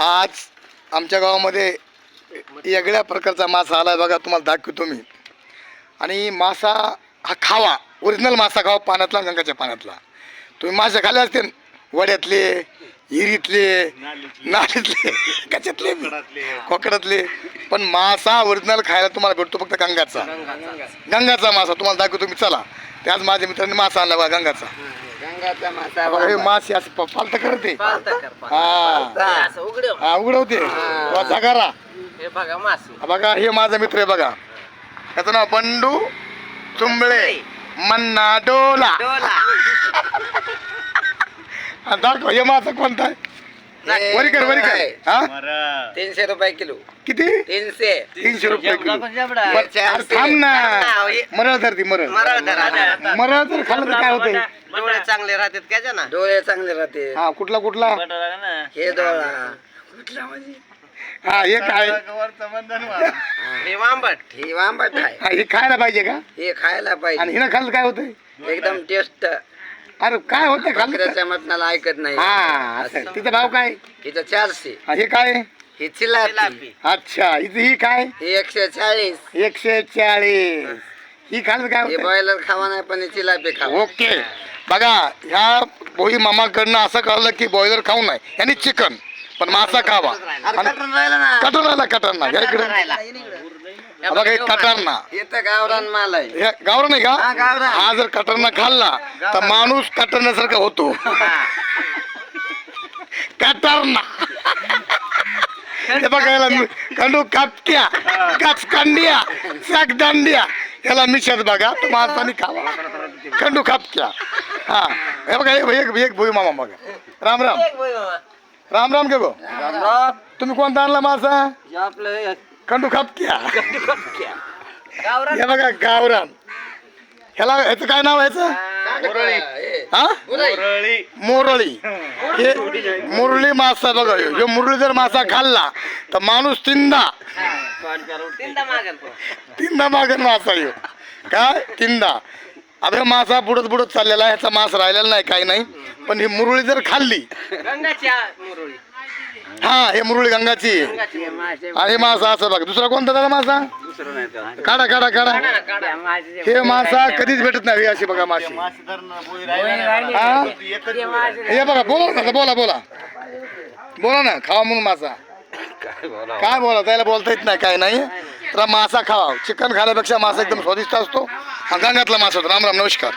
आज आमच्या गावामध्ये वेगळ्या प्रकारचा मासा आला बघा तुम्हाला दाखवतो मी. आणि मासा हा खावा ओरिजिनल मासा खावा पाण्यातला गंगाच्या पाण्यातला. तुम्ही मासे खाल्ले असते वड्यातले हिरीतले नालीतले. कशातले बी, कोकणातले पण मासा ओरिजिनल खायला तुम्हाला भेटतो फक्त गंगाचा. गंगाचा मासा तुम्हाला दाखवतो मी चला. त्याच माझ्या मित्रांनी मासा आणला बघा गंगाचा. गंगाचा मासा बघा हे मासे असं प- पालतं करते. पालतं कर, पालतं. हा. असं उघडं. हा उघडवते. झगारा हे बघा मासे. हा बघा हे माझा मित्र आहे बघा. त्याचं नाव बंडू चुंबळे. मन्ना डोला. डोला. हा, दाखव हे माझा कोणता आहे? हे वरी कर वरी आहे. कर हा? तीनशे रुपये किलो. किती? तीनशे. तीनशे रुपये किलो. बरं, अरे थांब ना. हे- मरळ धरती मरळ. मरळ धरा, धरा. मरळ तर खाल्लं तर काय होतंय? डोळे चांगले राहतात काय ना डोळे चांगले राहते. हा कुठला कुठला? हे डोळा. कुठला म्हणजे? हा हे काय? हे वांबट. हे वांबट आहे. हा हे खायला पाहिजे का? हे खायला आणि पाहिजे हिनं खाल्लं काय होतंय? एकदम टेस्ट. अरे काय? बकऱ्याच्या मटणाला ऐकत नाही. हा असं. तिचा भाव काय? इथं चारशे. हा, हे काय? ही चिलापी. अच्छा इथे ही काय? ही एकशे चाळीस. एकशे चाळीस. ही खाल्लं तर काय हे? बॉयलर खावा नाही पण ही चिलापी खावा. ओके. बघा ह्या भोई मामाकडनं असं कळलं की बॉयलर खाऊ नये यांनी चिकन पण मासा खावा. अरे आणि कटून राहिला ना. कटर राहिला कटर ना या इकडे. हा बघा एक कटर ना इथं गावरान माल आहे. हे गावरान आहे हा, का गावरान. हा जर कटरना खाल्ला तर माणूस कटरण्यासारखा होतो. कटरना. हे बघा याला मी- खंडू कापक्या काचकांडिया सागदांडिया. याला मिशात बघा तो माणसाने खावा. खंडू खापक्या हा. हे बघा हे एक एक भोई मामा बघा. राम राम. एक. राम राम गे? भाऊ तुम्ही कोणता आणला मासा? आपलं खंडू खापक्या गावरान. हे बघा गावरान. ह्याला ह्याचं काय नाव आहे ह्याचं हा? मोरळी. हे मुरळी मासा बघा ह्यो मुरळी जर मासा खाल्ला तर माणूस तिंदा. तिंदा मागन मासा ह्यो काय? तिंदा. आता ह्यो मासा बुडत बुडत चाललेला आहे ह्याचा मास राहिलेला नाही काही नाही. पण ही मुरळी जर खाल्ली गंगाची आ- मुरळी. हा हे मुरळी गंगाची. हे मासा. असं बघा. दुसरा कोणता त्याला मासा? काढा काढा काढा. हे मासा कधीच भेटत नाही अशी बघा माशी. हा हे? बघा बोला ना बोला बोला. बोला ना खावा म्हणून मासा. काय बोला त्याला बोलता येत नाही काय नाही. तर मासा खावा. चिकन खाण्यापेक्षा मासा एकदम स्वादिष्ट असतो. हा गंगातला मासा होता. राम राम नमस्कार.